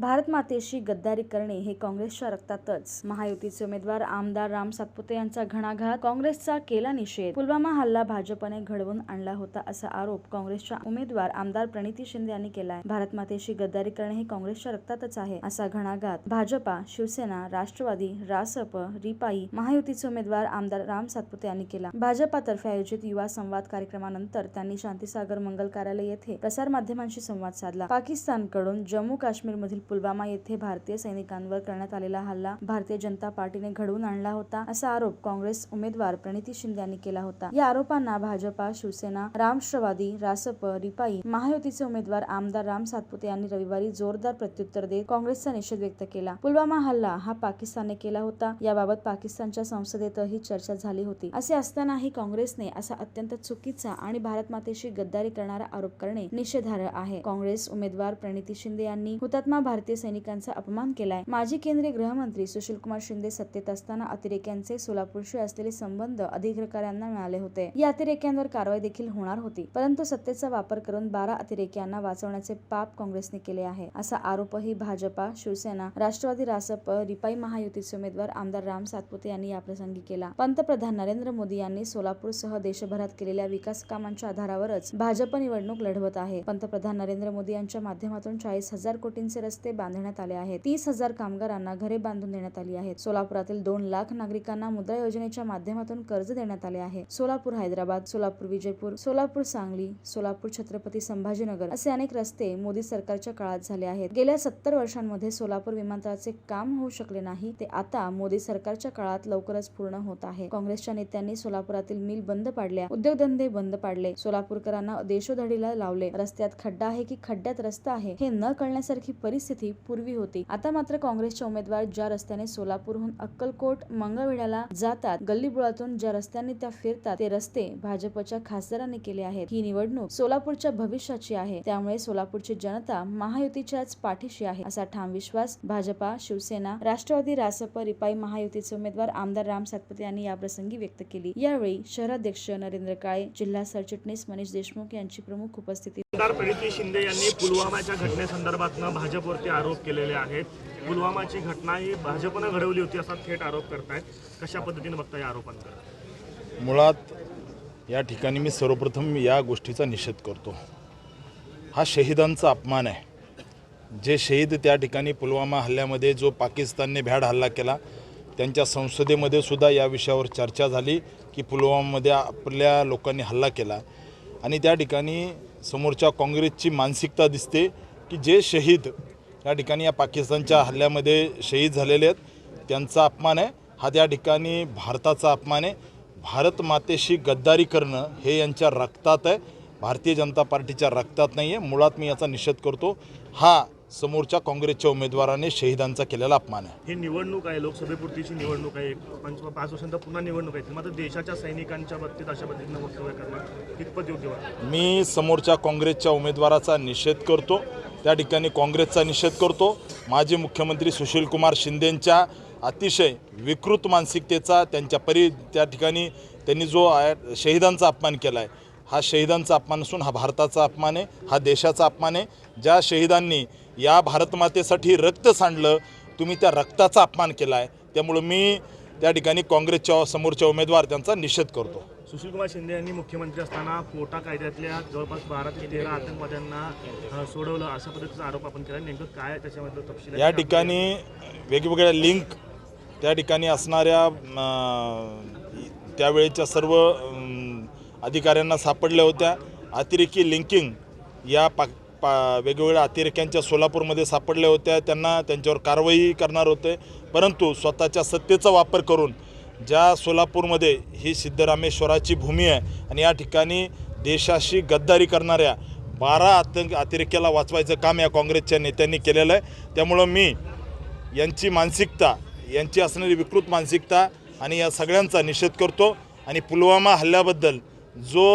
भारतमातेशी गद्दारी करणे हे काँग्रेसच्या रक्तातच. महायुतीचे उमेदवार आमदार राम सातपुते यांचा घणाघात काँग्रेसचा केला निषेध. पुलवामा हल्ला भाजपने घडवून आणला होता असा आरोप काँग्रेसच्या उमेदवार आमदार प्रणिती शिंदे यांनी केलाय. भारतमातेशी गद्दारी करणे हे काँग्रेसच्या रक्तातच आहे असा घणाघात. भाजपा शिवसेना राष्ट्रवादी रासप रिपाई महायुतीचे उमेदवार आमदार राम सातपुते यांनी केला. भाजपातर्फे आयोजित युवा संवाद कार्यक्रमानंतर त्यांनी शांतीसागर मंगल कार्यालय येथे प्रसार माध्यमांशी संवाद साधला. पाकिस्तानकडून जम्मू काश्मीर मधील पुलवामा येथे भारतीय सैनिकांवर करण्यात आलेला हल्ला भारतीय जनता पार्टीने घडवून आणला होता असा आरोप काँग्रेस उमेदवार प्रणिती शिंदे यांनी केला होता. या आरोपांना भाजपा शिवसेना राष्ट्रवादी रासप रिपाई महायुतीचे उमेदवार आमदार राम सातपुते यांनी रविवारी जोरदार प्रत्युत्तर देत काँग्रेसचा निषेध व्यक्त केला. पुलवामा हल्ला हा पाकिस्तानने केला होता. याबाबत पाकिस्तानच्या संसदेतही चर्चा झाली होती. असे असतानाही काँग्रेसने असा अत्यंत चुकीचा आणि भारत मातेशी गद्दारी करणारा आरोप करणे निषेधार्ह आहे. काँग्रेस उमेदवार प्रणिती शिंदे यांनी हुतात्मा भारतीय सैनिकांचा अपमान केलाय. माजी केंद्रीय गृहमंत्री सुशील कुमार शिंदे सत्तेत असताना अतिरेक्यांचे सोलापूरशी असलेले संबंध अधिकाऱ्यांना मिळाले होते. या अतिरेक्यांवर कारवाई देखील होणार होती. परंतु सत्तेचा वापर करून बारा अतिरेक्यांना वाचवण्याचे पाप काँग्रेसने केले आहे असा आरोपही भाजपा शिवसेना राष्ट्रवादी रासप रिपाई महायुतीचे उमेदवार आमदार राम सातपुते यांनी याप्रसंगी केला. पंतप्रधान नरेंद्र मोदी यांनी सोलापूरसह देशभरात केलेल्या विकास कामांच्या आधारावरच भाजप निवडणूक लढवत आहे. पंतप्रधान नरेंद्र मोदी यांच्या माध्यमातून चाळीस हजार कोटींचे रस्ते बांधण्यात आले आहेत. तीस हजार कामगारांना घरे बांधून देण्यात आली आहेत. सोलापुरातील दोन लाख नागरिकांना मुद्रा योजनेच्या माध्यमातून कर्ज देण्यात आले आहे. सोलापूर हैदराबाद सोलापूर विजयपूर सोलापूर सांगली सोलापूर छत्रपती संभाजीनगर असे अनेक रस्ते मोदी सरकारच्या काळात झाले आहेत. गेल्या सत्तर वर्षांमध्ये सोलापूर विमानतळाचे काम होऊ शकले नाही. ते आता मोदी सरकारच्या काळात लवकरच पूर्ण होत आहे. काँग्रेसच्या नेत्यांनी सोलापुरातील मिल बंद पाडल्या उद्योगधंदे बंद पाडले सोलापूरकरांना देशोधडीला लावले. रस्त्यात खड्डा आहे की खड्ड्यात रस्ता आहे हे न कळण्यासारखी परिस्थिती पूर्वी होती. आता मात्र काँग्रेसचे उमेदवार ज्या रस्त्याने सोलापूरहून अक्कलकोट मंगळवेढ्याला जातात गल्लीबुळातून ज्या रस्त्यांनी त्या फिरतात ते रस्ते भाजपच्या खासदारांनी केले आहेत. ही निवडणूक सोलापूरच्या भविष्याची आहे. त्यामुळे सोलापूरची जनता महायुतीच्याच पाठीशी आहे असा ठाम विश्वास भाजपा शिवसेना राष्ट्रवादी रासप रिपाई महायुतीचे उमेदवार आमदार राम सातपुते यांनी याप्रसंगी व्यक्त केली. यावेळी शहराध्यक्ष नरेंद्र काळे जिल्हा सरचिटणीस मनीष देशमुख यांची प्रमुख उपस्थिती आमदार प्रणिती शिंदे यांनी पुलवामाच्या घटनेसंदर्भात भाजपवरती आरोप केलेले आहेत. पुलवामाची घटना ही भाजपनं घडवली होती असा थेट आरोप करतायत. कशा पद्धतीने बघता या आरोपांकडे? मुळात या ठिकाणी मी सर्वप्रथम या गोष्टीचा निषेध करतो. हा शहीदांचा अपमान आहे. जे शहीद त्या ठिकाणी पुलवामा हल्ल्यामध्ये जो पाकिस्तानने भ्याड हल्ला केला त्यांच्या संसदेमध्ये सुद्धा या विषयावर चर्चा झाली की पुलवामामध्ये आपल्या लोकांनी हल्ला केला. आणि त्या ठिकाणी समोरच्या काँग्रेसची मानसिकता दिसते की जे शहीद या ठिकाणी या पाकिस्तानच्या हल्ल्यामध्ये शहीद झालेले आहेत. त्यांचा अपमान आहे. हा त्या ठिकाणी भारताचा अपमान आहे. भारत मातेशी गद्दारी करणं हे यांच्या रक्तात आहे. भारतीय जनता पार्टीच्या रक्तात नाही आहे. मुळात मी याचा निषेध करतो. हा समोरच्या काँग्रेसच्या उमेदवाराने शहीदांचा केलेला अपमान आहे. ही निवडणूक आहे. लोकसभेपुरतीची निवडणूक आहे. पंच पाच वर्षांतर पुन्हा निवडणूक आहे. मात्र देशाच्या सैनिकांच्या बाबतीत अशा पद्धतीनं वक्तव्य करणं कितपत योग्य मी समोरच्या काँग्रेसच्या उमेदवाराचा निषेध करतो. त्या ठिकाणी काँग्रेसचा निषेध करतो. माजी मुख्यमंत्री सुशीलकुमार शिंदेंच्या अतिशय विकृत मानसिकतेचा त्यांच्या परी त्या ठिकाणी त्यांनी जो शहीदांचा अपमान केला आहे हा शहीदांचा अपमान असून हा भारताचा अपमान आहे हा देशाचा अपमान आहे. ज्या शहीदांनी या भारतमातेसाठी रक्त सांडलं तुम्ही त्या रक्ताचा अपमान केला आहे त्यामुळं मी त्या ठिकाणी काँग्रेसच्या समोरच्या उमेदवार त्यांचा निषेध करतो. सुशीलकुमार शिंदे यांनी मुख्यमंत्री असताना कोटा कायद्यातल्या जवळपास बारा ते तेरा आतंकवाद्यांना सोडवलं अशा पद्धतीचा आरोप आपण केला. नेमकं काय त्याच्यामधलं तपशील या ठिकाणी वेगवेगळ्या लिंक त्या ठिकाणी असणाऱ्या त्यावेळेच्या सर्व अधिकाऱ्यांना सापडल्या होत्या. अतिरेकी लिंकिंग या पा पा वेगवेगळ्या अतिरेक्यांच्या सोलापूरमध्ये सापडल्या होत्या. त्यांना त्यांच्यावर कारवाई करणार होते. परंतु स्वतःच्या सत्तेचा वापर करून ज्या सोलापूरमध्ये ही सिद्धरामेश्वराची भूमी आहे आणि या ठिकाणी देशाशी गद्दारी करणाऱ्या बारा आतंक अतिरेक्याला वाचवायचं काम या काँग्रेसच्या नेत्यांनी केलेलं आहे. त्यामुळं मी यांची मानसिकता यांची असणारी विकृत मानसिकता आणि या सगळ्यांचा निषेध करतो आणि पुलवामा हल्ल्याबद्दल जो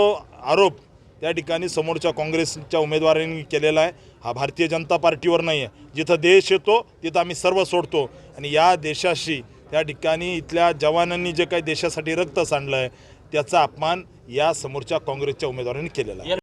आरोप त्या ठिकाणी समोरच्या काँग्रेसच्या उमेदवारांनी केलेला आहे हा भारतीय जनता पार्टीवर नाही आहे. जिथं देश येतो तिथं आम्ही सर्व सोडतो आणि या देशाशी त्या ठिकाणी इथल्या जवानांनी जे काही देशासाठी रक्त सांडलं आहे त्याचा अपमान या समोरच्या काँग्रेसच्या उमेदवारांनी केलेला आहे.